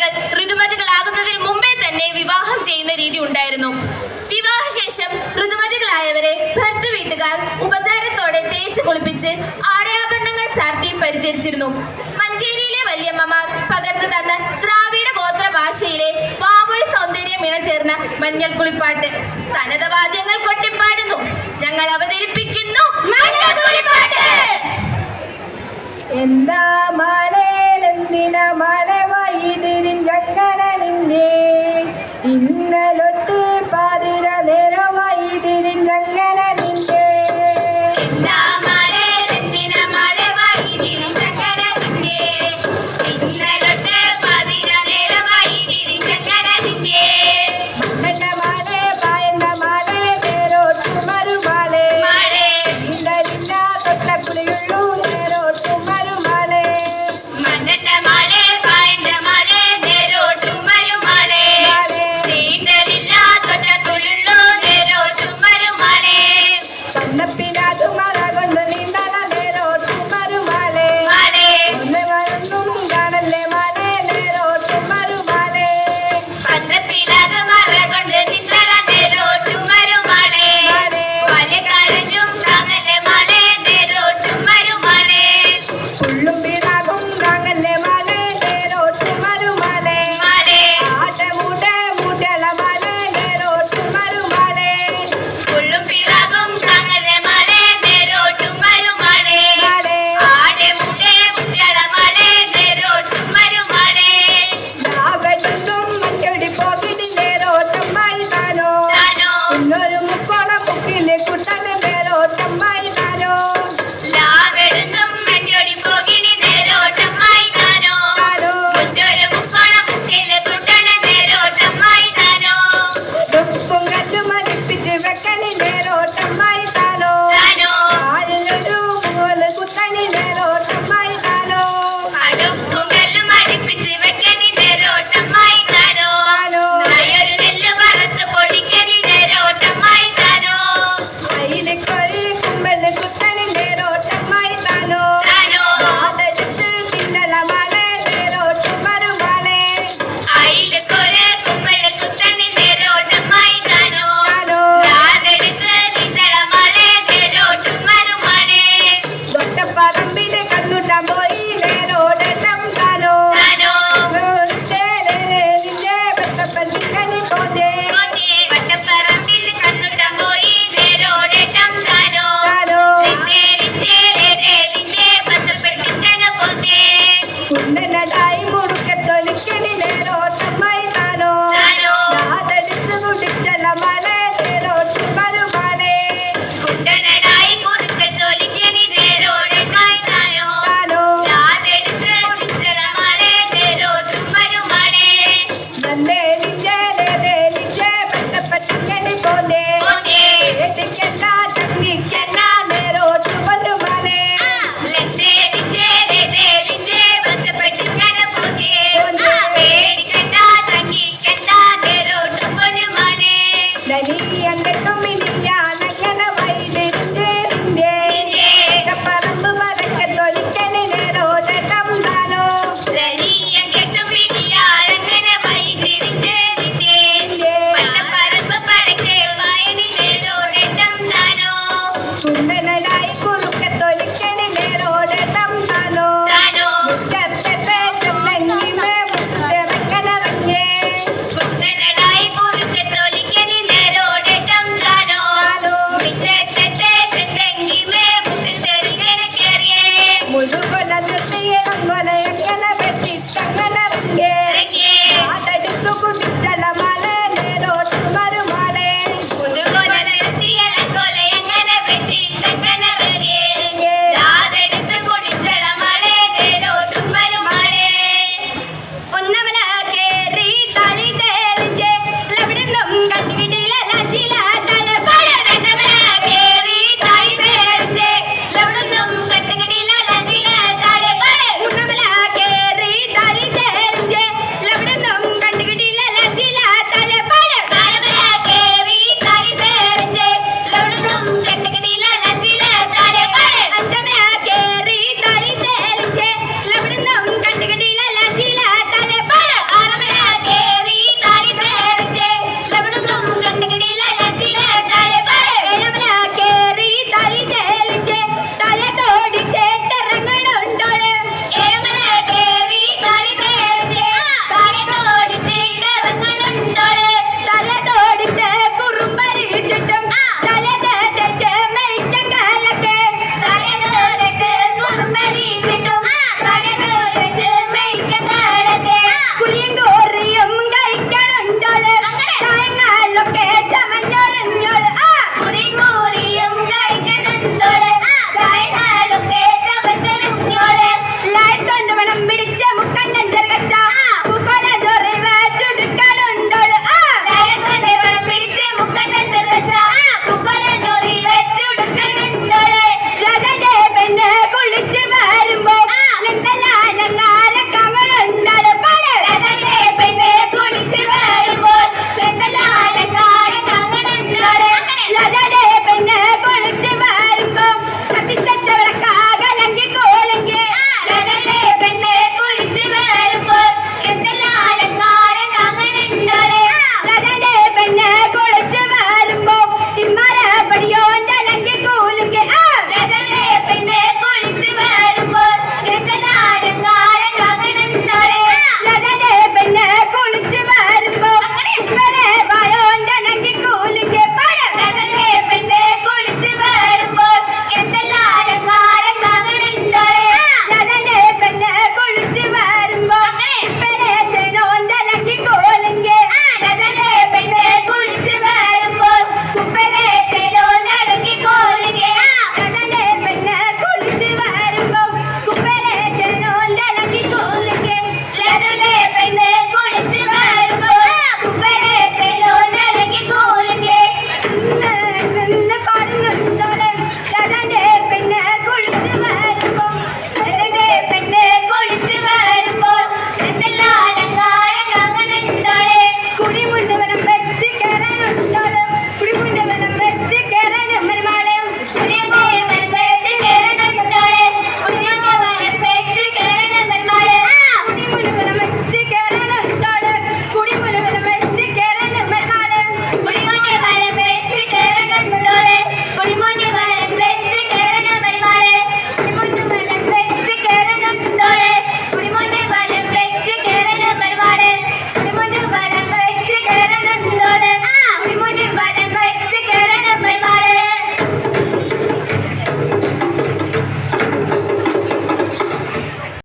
പെൺകുട്ടികൾ ഋതുമതികളാകുന്നതിന് മുമ്പേ തന്നെ വിവാഹം ചെയ്യുന്ന രീതി ഉണ്ടായിരുന്നു. വിവാഹശേഷം ഋതുമതികളായവരെ ഭർത്ത വീട്ടുകാർ ഉപചാരത്തോടെ തേച്ച് കുളിപ്പിച്ച് ആടയാഭരണങ്ങൾ ചാർത്തി പരിചരിച്ചിരുന്നു. മഞ്ചേരിയിലെ വല്യമ്മമാർ പകർന്നു തന്ന ദ്രാവിഡ ഗോത്ര ഭാഷയിലെ വാമൊഴി സൗന്ദര്യം ഇണചേർന്ന മഞ്ഞൾ കുളിപ്പാട്ട് തനത വാദ്യങ്ങൾ കൊട്ടിപ്പാടുന്നു ഞങ്ങൾ അവതരിപ്പിക്കുന്നു എന്താ മഴ എന്തിനാ Dominicana.